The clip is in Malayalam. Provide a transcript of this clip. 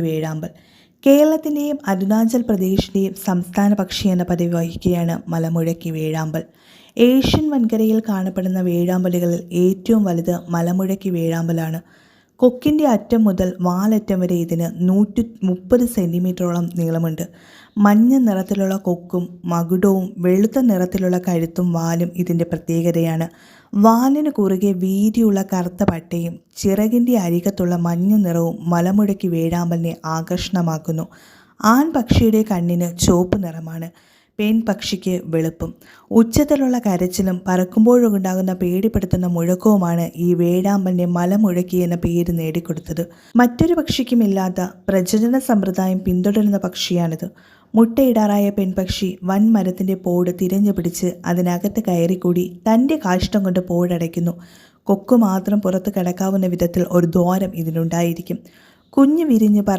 വേഴാമ്പൽ കേരളത്തിന്റെയും അരുണാചൽ പ്രദേശിന്റെയും സംസ്ഥാന പക്ഷി എന്ന പദവി വഹിക്കുകയാണ് മലമുഴക്കി വേഴാമ്പൽ ഏഷ്യൻ വൻകരയിൽ കാണപ്പെടുന്ന വേഴാമ്പലുകളിൽ ഏറ്റവും വലുത് മലമുഴക്കി വേഴാമ്പലാണ്. കൊക്കിന്റെ അറ്റം മുതൽ വാലറ്റം വരെ ഇതിന് നൂറ്റി മുപ്പത് സെന്റിമീറ്ററോളം നീളമുണ്ട്. മഞ്ഞ നിറത്തിലുള്ള കൊക്കും മകുടവും വെളുത്ത നിറത്തിലുള്ള കഴുത്തും വാലും ഇതിന്റെ പ്രത്യേകതയാണ്. വാലിന് കുറുകെ വീതിയുള്ള കറുത്ത പട്ടയും ചിറകിന്റെ അരികത്തുള്ള മഞ്ഞ നിറവും മലമുടക്കി വേഴാമ്പലിനെ ആകർഷണമാക്കുന്നു. ആൺ പക്ഷിയുടെ കണ്ണിന് ചുവപ്പ് നിറമാണ്. പെൺപക്ഷിക്ക് വെളുപ്പും. ഉച്ചത്തിലുള്ള കരച്ചിലും പറക്കുമ്പോഴുണ്ടാകുന്ന പേടിപ്പെടുത്തുന്ന മുഴക്കവുമാണ് ഈ വേഴാമ്പലിനെ മലമുഴക്കി എന്ന പേര് നേടിക്കൊടുത്തത്. മറ്റൊരു പക്ഷിക്കുമില്ലാത്ത പ്രജനന സമ്പ്രദായം പിന്തുടരുന്ന പക്ഷിയാണിത്. മുട്ടയിടാറായ പെൺപക്ഷി വൻ മരത്തിന്റെ പോട് തിരഞ്ഞു പിടിച്ച് അതിനകത്ത് കയറിക്കൂടി തന്റെ കാഷ്ടം കൊണ്ട് പോടടയ്ക്കുന്നു. കൊക്കു മാത്രം പുറത്ത് കിടക്കാവുന്ന വിധത്തിൽ ഒരു ദ്വാരം ഇതിനുണ്ടായിരിക്കും കുഞ്ഞു വിരിഞ്ഞ് പറ